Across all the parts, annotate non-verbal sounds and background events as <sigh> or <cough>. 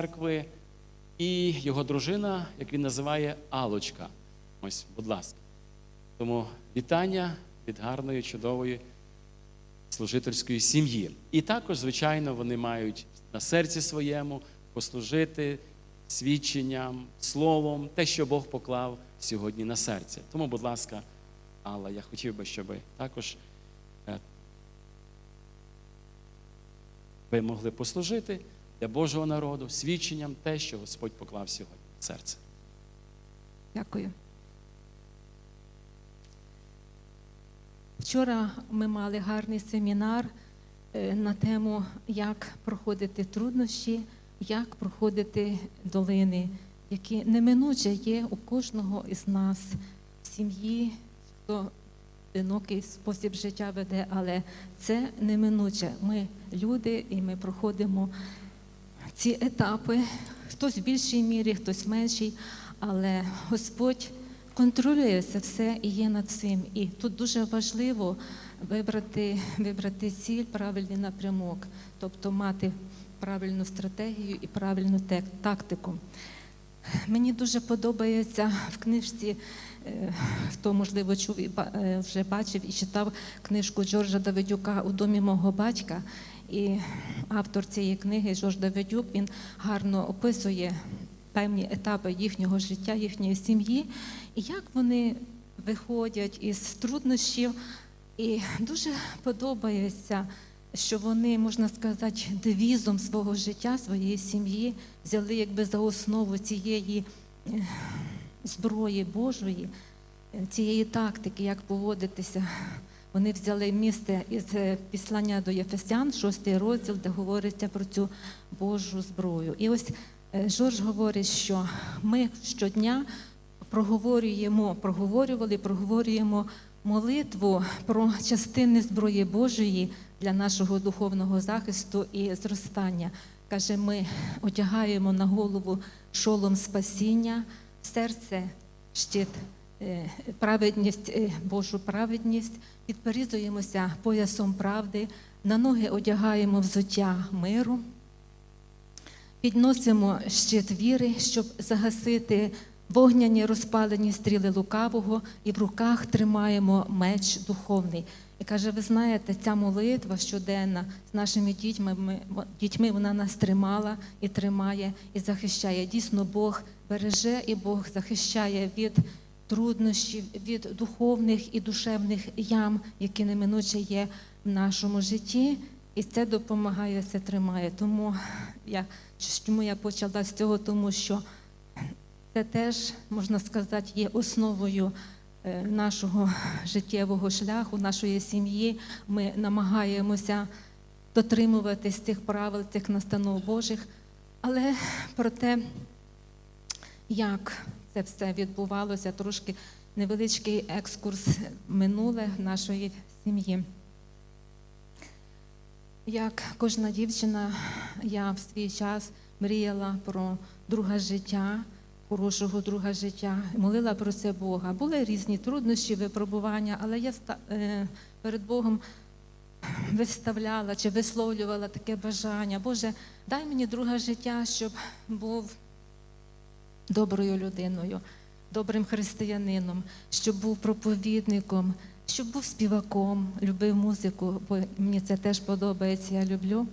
церкви, і його дружина, як він називає, Алочка. Ось, будь ласка. Тому вітання від гарної, чудової служительської сім'ї. І також, звичайно, вони мають на серці своєму послужити свідченням, словом, те, що Бог поклав сьогодні на серце. Тому, будь ласка, Алла, я хотів би, щоб також е, ви могли послужити для Божого народу свідченням те, що Господь поклав сьогодні на серце. Дякую. Вчора ми мали гарний семінар е, на тему, як проходити труднощі, як проходити долини, які неминуче є у кожного із нас в сім'ї, хто одинокий спосіб життя веде, але це неминуче. Ми люди і ми проходимо ці етапи, хтось в більшій мірі, хтось в меншій, але Господь контролює це все і є над цим. І тут дуже важливо вибрати, вибрати ціль, правильний напрямок, тобто мати правильну стратегію і правильну тактику. Мені дуже подобається в книжці, е, хто можливо чув і е, вже бачив і читав книжку Джорджа Давидюка у домі мого батька. І автор цієї книги Жорж Давидюк він гарно описує певні етапи їхнього життя, їхньої сім'ї, і як вони виходять із труднощів. І дуже подобається, що вони, можна сказати, девізом свого життя, своєї сім'ї взяли якби за основу цієї е, зброї Божої, цієї тактики, як поводитися. Вони взяли місце із е, післання до Єфесян, шостий розділ, де говориться про цю Божу зброю. І ось е, Жорж говорить, що ми щодня проговорюємо, проговорювали, проговорюємо молитву про частини зброї Божої для нашого духовного захисту і зростання. Каже, ми одягаємо на голову шолом спасіння, серце щит праведність, е, Божу праведність, підперізуємося поясом правди, на ноги одягаємо взуття миру, підносимо щит віри, щоб загасити вогняні розпалені стріли лукавого, і в руках тримаємо меч духовний. І каже, ви знаєте, ця молитва щоденна з нашими дітьми, ми, дітьми вона нас тримала і тримає, і захищає. Дійсно, Бог береже і Бог захищає від труднощів, від духовних і душевних ям, які неминуче є в нашому житті. І це допомагає, це тримає. Тому я чому я почала з цього, тому що це теж, можна сказати, є основою е, нашого життєвого шляху, нашої сім'ї. Ми намагаємося дотримуватись цих правил, цих настанов Божих. Але про те, як це все відбувалося, трошки невеличкий екскурс минуле нашої сім'ї. Як кожна дівчина, я в свій час мріяла про друге життя, хорошого друга життя, молила про це Бога. Були різні труднощі, випробування, але я е, перед Богом виставляла чи висловлювала таке бажання. Боже, дай мені друге життя, щоб був доброю людиною, добрим християнином, щоб був проповідником, щоб був співаком, любив музику, бо мені це теж подобається, я люблю.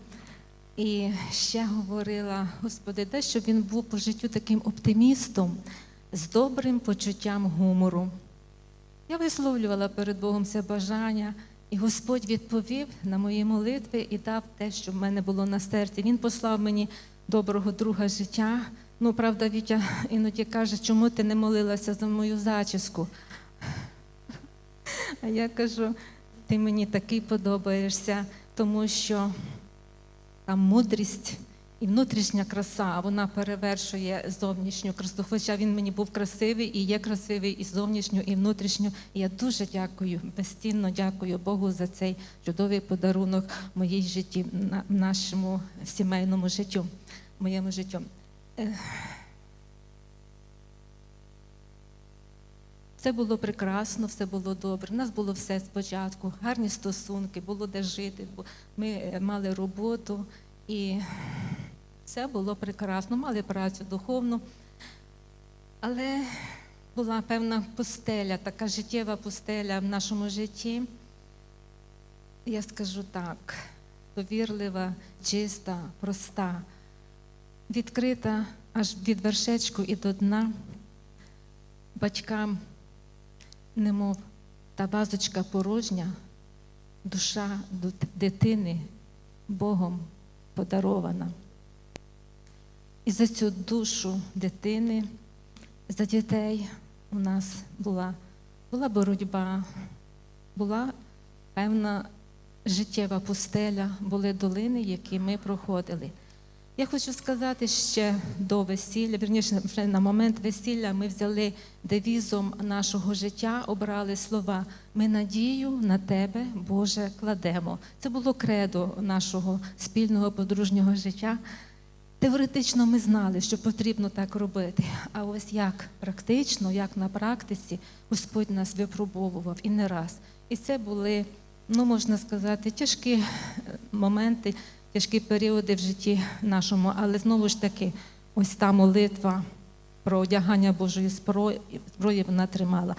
І ще говорила, Господи, дай, щоб він був по життю таким оптимістом, з добрим почуттям гумору. Я висловлювала перед Богом це бажання, і Господь відповів на мої молитви і дав те, що в мене було на серці. Він послав мені доброго друга життя. Ну, правда, Вітя іноді каже, чому ти не молилася за мою зачіску? А я кажу, ти мені такий подобаєшся, тому що там мудрість і внутрішня краса, вона перевершує зовнішню красу. Хоча він мені був красивий і є красивий і зовнішню, і внутрішню. І я дуже дякую, безцінно дякую Богу за цей чудовий подарунок в моїй житті, на нашому сімейному життю, моєму життю. Все було прекрасно, все було добре. У нас було все спочатку, гарні стосунки, було де жити. Ми е, мали роботу і Все було прекрасно, мали працю духовну. Але була певна пустеля, така життєва пустеля в нашому житті. Я скажу так: довірлива, чиста, проста, відкрита аж від вершечку і до дна. Батькам, немов та вазочка порожня, душа дитини Богом подарована. І за цю душу дитини, за дітей у нас була, була боротьба, була певна життєва пустеля, були долини, які ми проходили. Я хочу сказати ще до весілля, вірніше, на момент весілля ми взяли девізом нашого життя, обрали слова Ми надію на тебе, Боже, кладемо. Це було кредо нашого спільного подружнього життя. Теоретично ми знали, що потрібно так робити. А ось як практично, як на практиці, Господь нас випробовував і не раз. І це були, ну можна сказати, тяжкі моменти, тяжкі періоди в житті нашому. Але знову ж таки, ось та молитва про одягання Божої зброї, вона тримала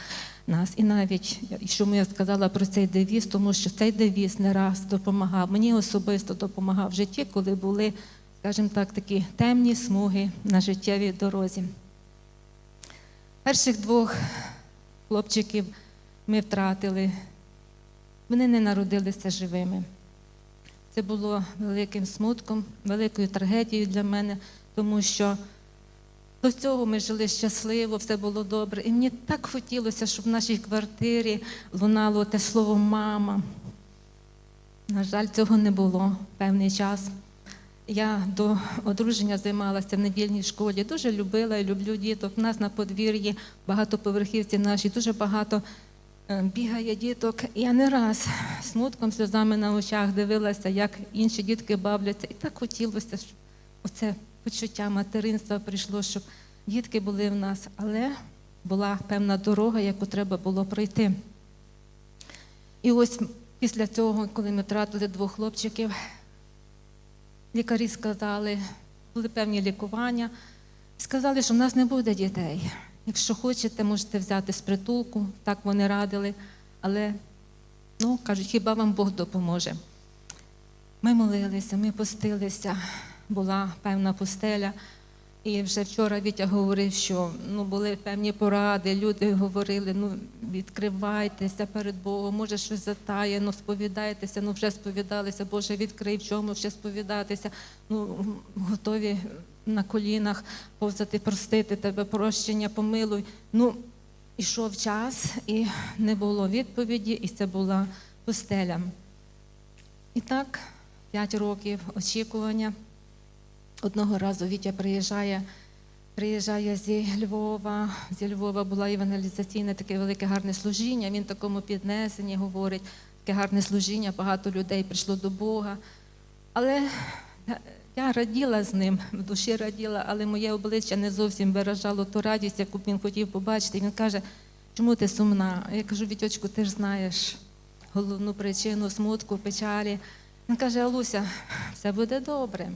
нас. І навіть що я сказала про цей девіз, тому що цей девіз не раз допомагав. Мені особисто допомагав в житті, коли були скажімо так, такі темні смуги на життєвій дорозі. Перших двох хлопчиків ми втратили, вони не народилися живими. Це було великим смутком, великою трагедією для мене, тому що до цього ми жили щасливо, все було добре. І мені так хотілося, щоб в нашій квартирі лунало те слово мама. На жаль, цього не було певний час. Я до одруження займалася в недільній школі. Дуже любила і люблю діток. У нас на подвір'ї багатоповерхівці наші, дуже багато бігає діток. Я не раз смутком, сльозами на очах дивилася, як інші дітки бавляться. І так хотілося, щоб оце почуття материнства прийшло, щоб дітки були в нас. Але була певна дорога, яку треба було пройти. І ось після цього, коли ми втратили двох хлопчиків, лікарі сказали, були певні лікування, сказали, що в нас не буде дітей. Якщо хочете, можете взяти з притулку, так вони радили. Але, ну, кажуть, хіба вам Бог допоможе. Ми молилися, ми постилися, була певна пустеля. І вже вчора Вітя говорив, що ну, були певні поради, люди говорили, ну відкривайтеся перед Богом, може щось затаєно, сповідайтеся, ну вже сповідалися, Боже, відкрий, в чому ще сповідатися. Ну, готові на колінах повзати, простити тебе, прощення, помилуй. Ну, ішов час, і не було відповіді, і це була пустеля. І так, п'ять років очікування. Одного разу Вітя приїжджає, приїжджає зі Львова. Зі Львова була евангелізаційне таке велике гарне служіння. Він такому піднесенні говорить, таке гарне служіння, багато людей прийшло до Бога. Але я раділа з ним, в душі раділа, але моє обличчя не зовсім виражало ту радість, яку б він хотів побачити. Він каже, чому ти сумна? Я кажу, Вітьочку, ти ж знаєш головну причину смутку, печалі. Він каже, Алуся, все буде добре.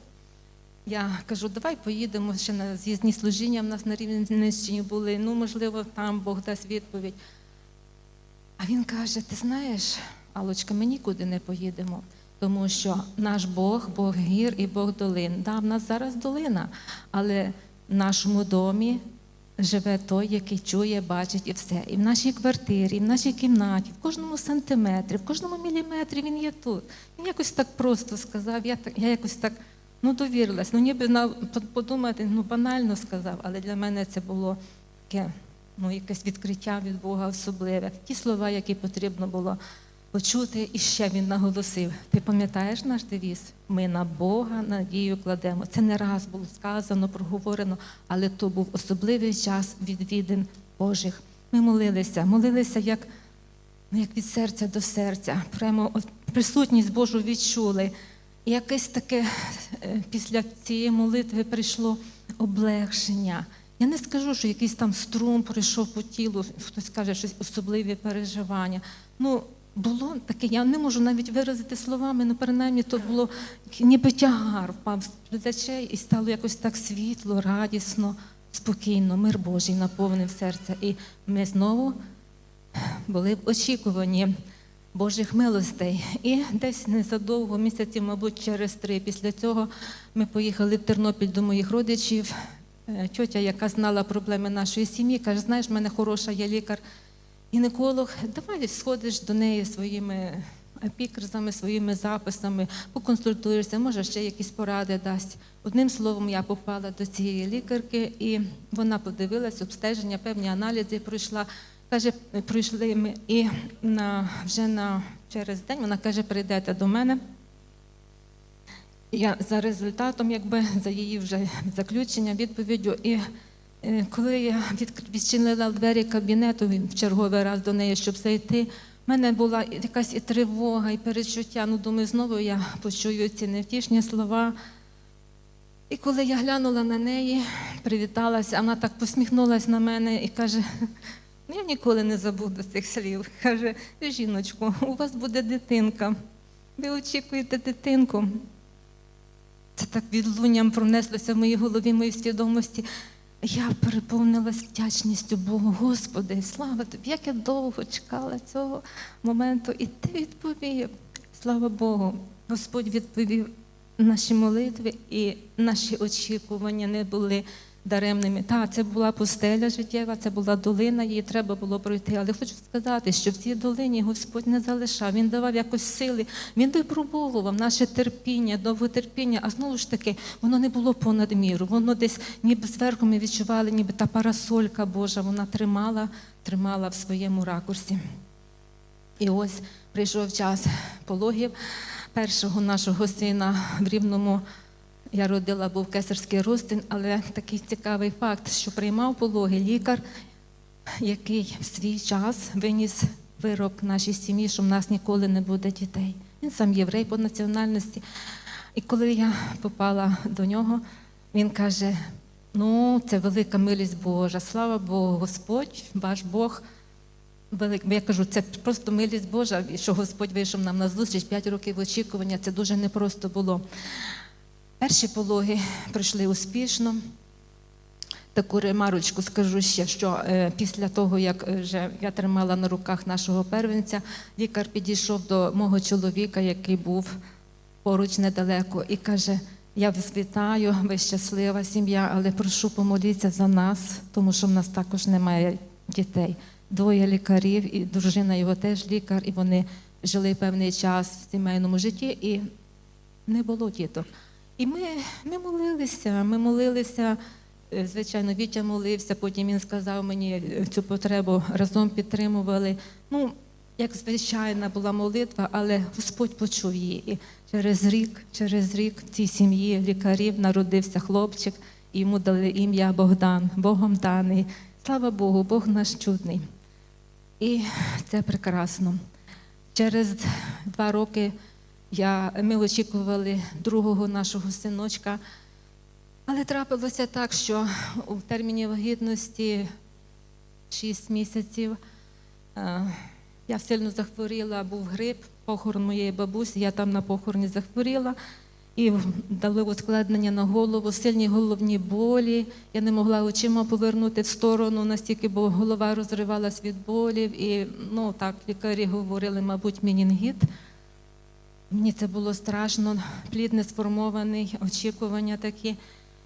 Я кажу, давай поїдемо ще на з'їзні служіння. В нас на Рівненщині були. Ну, можливо, там Бог дасть відповідь. А він каже: Ти знаєш, Алочка, ми нікуди не поїдемо, тому що наш Бог, Бог гір і Бог долин. Да, в нас зараз долина, але в нашому домі живе той, який чує, бачить і все. І в нашій квартирі, і в нашій кімнаті, в кожному сантиметрі, в кожному міліметрі він є тут. Він якось так просто сказав. Я так, я якось так. Ну, довірилась. Ну, ніби подумати, ну банально сказав, але для мене це було таке, ну, якесь відкриття від Бога особливе. Ті слова, які потрібно було почути, і ще він наголосив: ти пам'ятаєш наш девіз? Ми на Бога надію кладемо. Це не раз було сказано, проговорено, але то був особливий час відвідин Божих. Ми молилися, молилися як, ну, як від серця до серця. Прямо присутність Божу відчули. І якесь таке е, після цієї молитви прийшло облегшення. Я не скажу, що якийсь там струм пройшов по тілу, хтось каже, щось особливі переживання. Ну, було таке, я не можу навіть виразити словами, але принаймні то було ніби тягар впав з плечей і стало якось так світло, радісно, спокійно, мир Божий наповнив серце. І ми знову були в очікуванні Божих милостей. І десь незадовго, місяців, мабуть, через три після цього ми поїхали в Тернопіль до моїх родичів. Е, Тьотя, яка знала проблеми нашої сім'ї, каже: знаєш, в мене хороша є лікар. Гінеколог, давай сходиш до неї своїми епікризами, своїми записами, поконсультуєшся, може ще якісь поради дасть. Одним словом, я попала до цієї лікарки, і вона подивилась, обстеження, певні аналізи пройшла. Каже, пройшли ми і на, вже на, через день вона каже, прийдете до мене. Я за результатом, якби за її вже заключення, відповіддю. І коли я від- відчинила двері кабінету в черговий раз до неї, щоб зайти, в мене була якась і тривога, і перечуття. Ну, думаю, знову я почую ці невтішні слова. І коли я глянула на неї, привіталася, вона так посміхнулася на мене і каже: «Ну, я ніколи не забуду цих слів. Каже, жіночко, у вас буде дитинка. Ви очікуєте дитинку. Це так відлунням пронеслося в моїй голові, в моїй свідомості. Я переповнилась вдячністю Богу, Господи, слава тобі, як я довго чекала цього моменту, і ти відповів. Слава Богу, Господь відповів. Наші молитви і наші очікування не були даремними. Та, це була пустеля життєва, це була долина, її треба було пройти. Але хочу сказати, що в цій долині Господь не залишав, Він давав якось сили, Він випробовував наше терпіння, довготерпіння, а знову ж таки, воно не було понад міру. Воно десь ніби зверху ми відчували, ніби та парасолька Божа, вона тримала, тримала в своєму ракурсі. І ось прийшов час пологів першого нашого сина в Рівному. Я родила, був кесарський розтин, але такий цікавий факт, що приймав пологи лікар, який в свій час виніс вирок нашій сім'ї, що в нас ніколи не буде дітей. Він сам єврей по національності. І коли я попала до нього, він каже: ну, це велика милість Божа, слава Богу, Господь, ваш Бог. Велик, я кажу, це просто милість Божа, що Господь вийшов нам на зустріч 5 років очікування. Це дуже непросто було. Перші пологи пройшли успішно. Таку ремарочку скажу ще, що е, після того, як е, вже я тримала на руках нашого первенця, лікар підійшов до мого чоловіка, який був поруч недалеко, і каже: Я вас вітаю, ви щаслива сім'я, але прошу помоліться за нас, тому що в нас також немає дітей. Двоє лікарів, і дружина його теж лікар, і вони жили певний час в сімейному житті, і не було діток. І ми, ми молилися, ми молилися. Е, Звичайно, Вітя молився, потім він сказав мені е, цю потребу, разом підтримували. Ну, як звичайна була молитва, але Господь почув її. Через рік, через рік цій сім'ї лікарів народився хлопчик, і йому дали ім'я Богдан, Богом даний. Слава Богу, Бог наш чудний. І це прекрасно. Через два роки я, ми очікували другого нашого синочка. Але трапилося так, що у терміні вагітності 6 місяців е, я сильно захворіла, був грип, похорон моєї бабусі, я там на похороні захворіла. І дали ускладнення на голову, сильні головні болі. Я не могла очима повернути в сторону, настільки, бо голова розривалась від болів. І ну так, лікарі говорили, мабуть, менінгіт. Мені це було страшно, плід не сформований, очікування такі.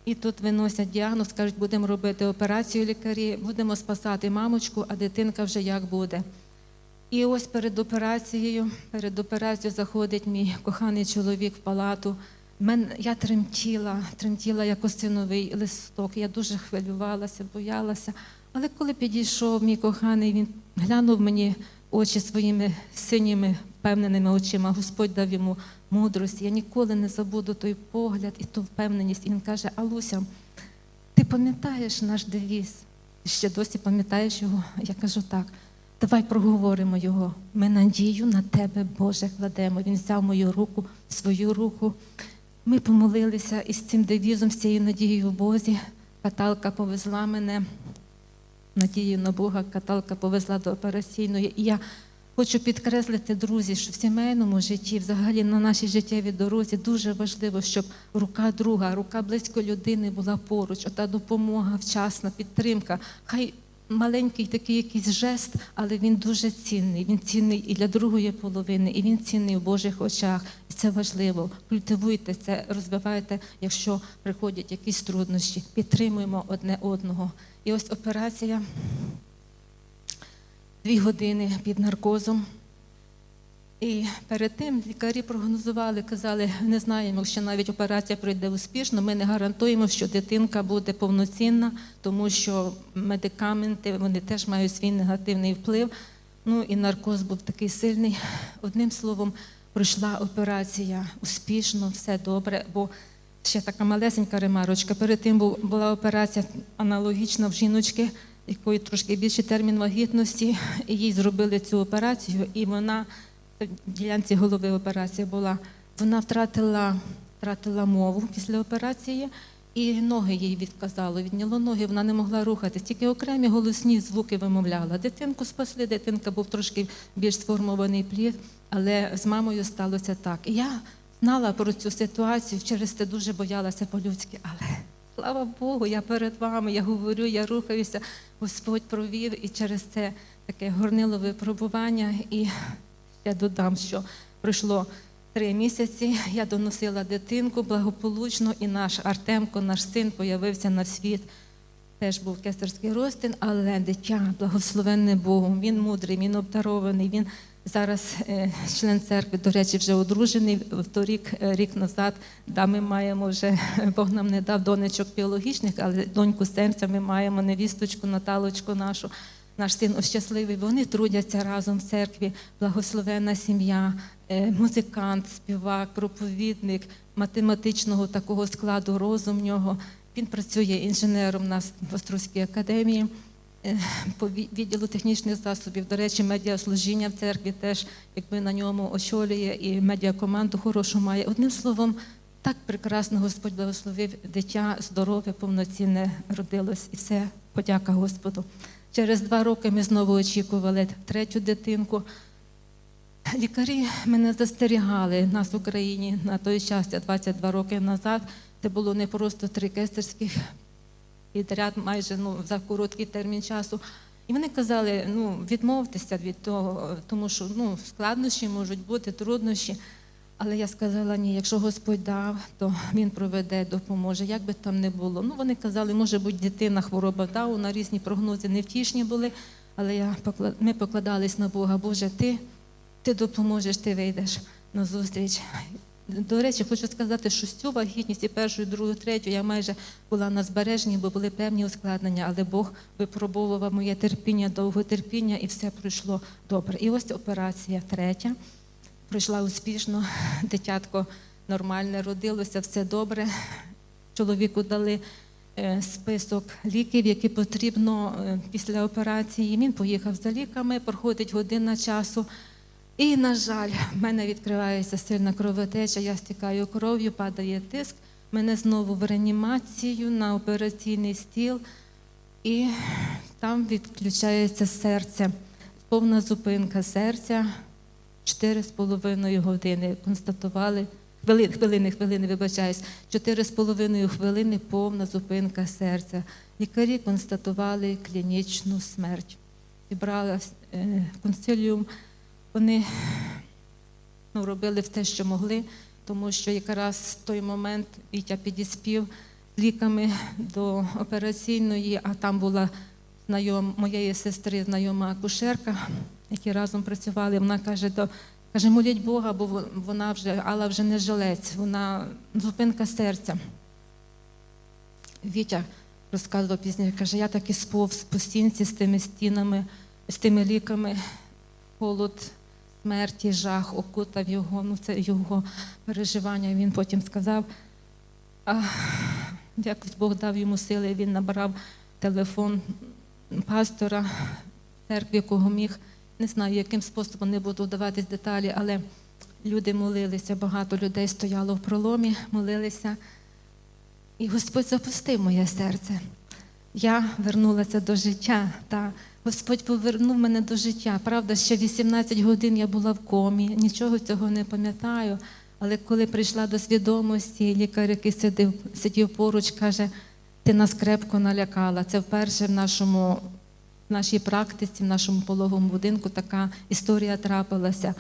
І тут виносять діагноз, кажуть, будемо робити операцію лікарі, будемо спасати мамочку, а дитинка вже як буде. І ось перед операцією, перед операцією заходить мій коханий чоловік в палату. Мен, я тремтіла, тремтіла як осиновий листок. Я дуже хвилювалася, боялася. Але коли підійшов мій коханий, він глянув мені очі своїми синіми, впевненими очима. Господь дав йому мудрості. Я ніколи не забуду той погляд і ту впевненість. І він каже: Алуся, ти пам'ятаєш наш девіз? Ще досі пам'ятаєш його? Я кажу так. Давай проговоримо його. Ми надію на тебе, Боже, кладемо. Він взяв мою руку, свою руку. Ми помолилися із цим девізом, з цією надією в Бозі. Каталка повезла мене. Надію на Бога, каталка повезла до операційної. І я Хочу підкреслити, друзі, що в сімейному житті, взагалі на нашій життєвій дорозі, дуже важливо, щоб рука друга, рука близької людини була поруч, ота допомога, вчасна підтримка. Хай маленький такий якийсь жест, але він дуже цінний. Він цінний і для другої половини, і він цінний в Божих очах. І це важливо. Культивуйте це, розвивайте, якщо приходять якісь труднощі. Підтримуємо одне одного. І ось операція дві години під наркозом. І перед тим лікарі прогнозували, казали, не знаємо, якщо навіть операція пройде успішно, ми не гарантуємо, що дитинка буде повноцінна, тому що медикаменти вони теж мають свій негативний вплив. Ну і наркоз був такий сильний. Одним словом, пройшла операція успішно, все добре. Бо ще така малесенька ремарочка. Перед тим була операція аналогічна в жіночки, якої трошки більший термін вагітності. І їй зробили цю операцію, і вона в ділянці голови операція була. Вона втратила, втратила мову після операції, і ноги їй відказало. Відняло ноги, вона не могла рухатись, тільки окремі голосні звуки вимовляла. Дитинку спасли, дитинка був трошки більш сформований плід, але з мамою сталося так. І я знала про цю ситуацію, через це дуже боялася по-людськи, але слава Богу, я перед вами, я говорю, я рухаюся, Господь провів, і через це таке горнило випробування. І я додам, що пройшло три місяці. Я доносила дитинку благополучно, і наш Артемко, наш син, появився на світ. Теж був кесарський розтин, але дитя благословенне Богом. Він мудрий, він обдарований. Він зараз е, член церкви, до речі, вже одружений. Торік, е, рік назад, да, ми маємо вже <laughs> Бог нам не дав донечок біологічних, але доньку серця ми маємо невісточку, Наталочку нашу. Наш син щасливий, вони трудяться разом в церкві, благословенна сім'я, е, музикант, співак, проповідник математичного такого складу розум. Він працює інженером у нас в Острозькій академії по відділу технічних засобів. До речі, медіаслужіння в церкві теж якби на ньому очолює і медіакоманду хорошу має. Одним словом, так прекрасно Господь благословив дитя, здорове, повноцінне родилось, і все подяка Господу. Через два роки ми знову очікували третю дитинку. Лікарі мене застерігали нас в Україні на той час, це 22 роки назад. Це було не просто три кесарських підряд, майже ну, за короткий термін часу. І вони казали, ну, відмовтеся від того, тому що ну, складнощі можуть бути, труднощі. Але я сказала, ні, якщо Господь дав, то Він проведе, допоможе, як би там не було. Ну, вони казали, може бути дитина, хвороба Дауна, різні прогнози невтішні були. Але я ми покладались на Бога, Боже, ти, ти допоможеш, ти вийдеш на зустріч. До речі, хочу сказати, що цю вагітність і першу, і другу, і третю я майже була на збереженні, бо були певні ускладнення, але Бог випробовував моє терпіння, довготерпіння, і все пройшло добре. І ось операція третя пройшла успішно, <laughs> дитятко нормальне родилося, все добре. Чоловіку дали е, список ліків, які потрібно е, після операції. Він поїхав за ліками, проходить година часу. І, на жаль, в мене відкривається сильна кровотеча, я стікаю кров'ю, падає тиск. Мене знову в реанімацію на операційний стіл, і там відключається серце. Повна зупинка серця. Чотири з половиною години констатували. Хвилини, хвилини, хвилини, вибачаюсь, чотири з половиною хвилини повна зупинка серця. Лікарі констатували клінічну смерть. Зібрала е, консиліум. Вони ну, робили все, що могли, тому що якраз в той момент Вітя підіспів ліками до операційної, а там була знайом моєї сестри, знайома акушерка, які разом працювали. Вона каже, до, каже, моліть Бога, бо вона вже, Алла вже не жилець, вона зупинка серця. Вітя розказував пізніше, каже, я так і сповз по стінці з тими стінами, з тими ліками, холод смерті, жах окутав його, ну це його переживання. Він потім сказав, а, якось Бог дав йому сили, він набрав телефон пастора церкви, якого міг. Не знаю, яким способом не буду вдаватись деталі, але люди молилися, багато людей стояло в проломі, молилися. І Господь запустив моє серце. Я вернулася до життя. Та Господь повернув мене до життя. Правда, ще 18 годин я була в комі, нічого цього не пам'ятаю. Але коли прийшла до свідомості, лікар, який сидів, сидів поруч, каже: ти нас крепко налякала. Це вперше в нашому в нашій практиці, в нашому пологовому будинку така історія трапилася.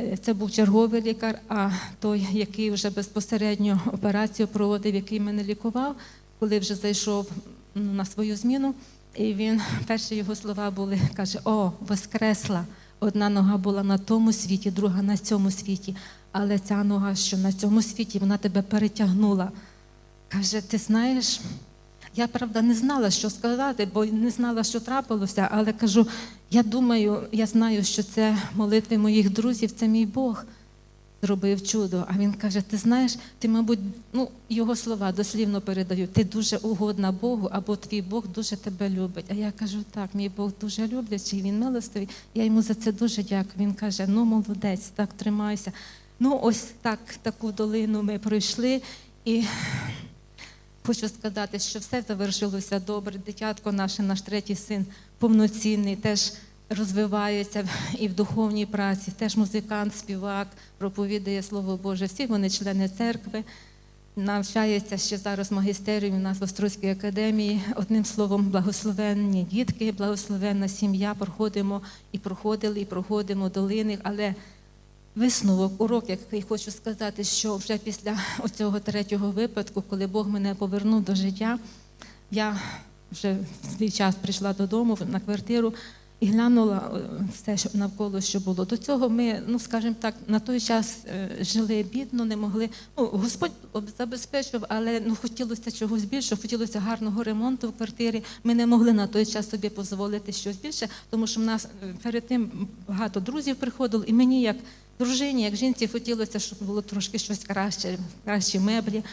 Е, Це був черговий лікар, а той, який вже безпосередньо операцію проводив, який мене лікував, коли вже зайшов на свою зміну, і він <laughs> перші його слова були: каже: О, воскресла! Одна нога була на тому світі, друга на цьому світі. Але ця нога, що на цьому світі, вона тебе перетягнула. Каже, ти знаєш, я правда не знала, що сказати, бо не знала, що трапилося, але кажу, я думаю, я знаю, що це молитви моїх друзів, це мій Бог зробив чудо. А він каже: Ти знаєш, ти, мабуть, ну його слова дослівно передаю, ти дуже угодна Богу, або твій Бог дуже тебе любить. А я кажу, так, мій Бог дуже люблячий, він милостивий. Я йому за це дуже дякую. Він каже: Ну, молодець, так тримайся. Ну, ось так, таку долину ми пройшли і. Хочу сказати, що все завершилося добре. Дитятко наше, наш третій син, повноцінний, теж розвивається і в духовній праці, теж музикант, співак, проповідує Слово Боже. Всі вони члени церкви. Навчається ще зараз в у нас в Острозькій академії. Одним словом, благословенні дітки, благословенна сім'я. Проходимо і проходили, і проходимо долини, але Висновок, урок, який хочу сказати, що вже після оцього третього випадку, коли Бог мене повернув до життя, я вже в свій час прийшла додому на квартиру і глянула е, все що навколо, що було. До цього ми, ну скажімо так, на той час е, жили бідно, не могли. Ну, Господь забезпечив, але ну хотілося чогось більше, хотілося гарного ремонту в квартирі. Ми не могли на той час собі дозволити щось більше, тому що в нас е, перед тим багато друзів приходило, і мені як дружині, як жінці хотілося, щоб було трошки щось краще, кращі меблі.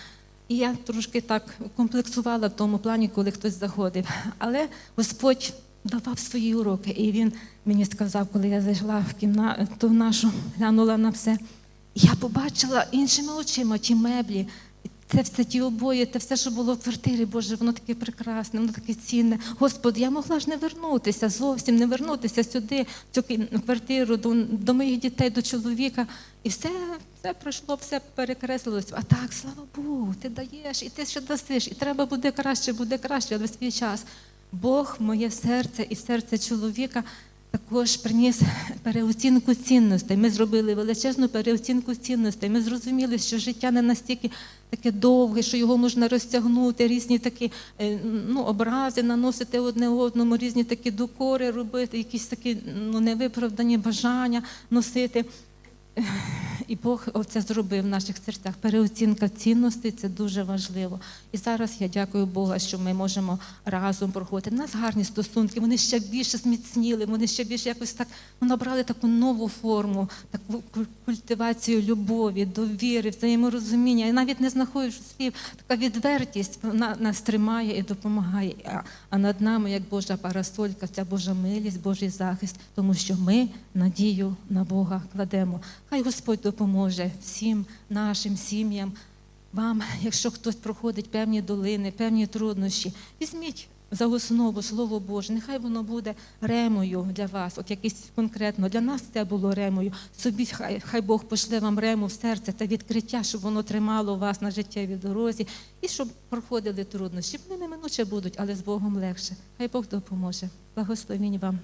І я трошки так комплексувала в тому плані, коли хтось заходив. Але Господь давав свої уроки, і він мені сказав, коли я зайшла в кімнату нашу, глянула на все. Я побачила іншими очима ті меблі. Це все ті обої, те все, що було в квартирі, Боже, воно таке прекрасне, воно таке цінне. Господи, я могла ж не вернутися, зовсім не вернутися сюди, в цю квартиру, до, до моїх дітей, до чоловіка. І все, все пройшло, все перекреслилось. А так, слава Богу, ти даєш, і ти ще дасиш, і треба буде краще, буде краще, але свій час. Бог моє серце і серце чоловіка також приніс переоцінку цінностей. Ми зробили величезну переоцінку цінностей. Ми зрозуміли, що життя не настільки таке довге, що його можна розтягнути, різні такі е, ну, образи наносити одне одному, різні такі докори робити, якісь такі ну, невиправдані бажання носити. І Бог це зробив в наших серцях. Переоцінка цінностей це дуже важливо. І зараз я дякую Богу, що ми можемо разом проходити. У нас гарні стосунки, вони ще більше зміцніли, вони ще більше якось так ну, набрали таку нову форму, таку куль- культивацію любові, довіри, взаєморозуміння. І навіть не знаходиш слів, така відвертість вона нас тримає і допомагає. А над нами, як Божа парасолька, ця Божа милість, Божий захист, тому що ми надію на Бога кладемо. Хай Господь допоможе всім нашим сім'ям, вам, якщо хтось проходить певні долини, певні труднощі, візьміть за основу Слово Боже, нехай воно буде ремою для вас, от якийсь конкретно для нас це було ремою. Собі хай, хай Бог пошле вам рему в серце та відкриття, щоб воно тримало вас на життєвій дорозі, і щоб проходили труднощі. Вони неминуче будуть, але з Богом легше. Хай Бог допоможе. Благословінь вам.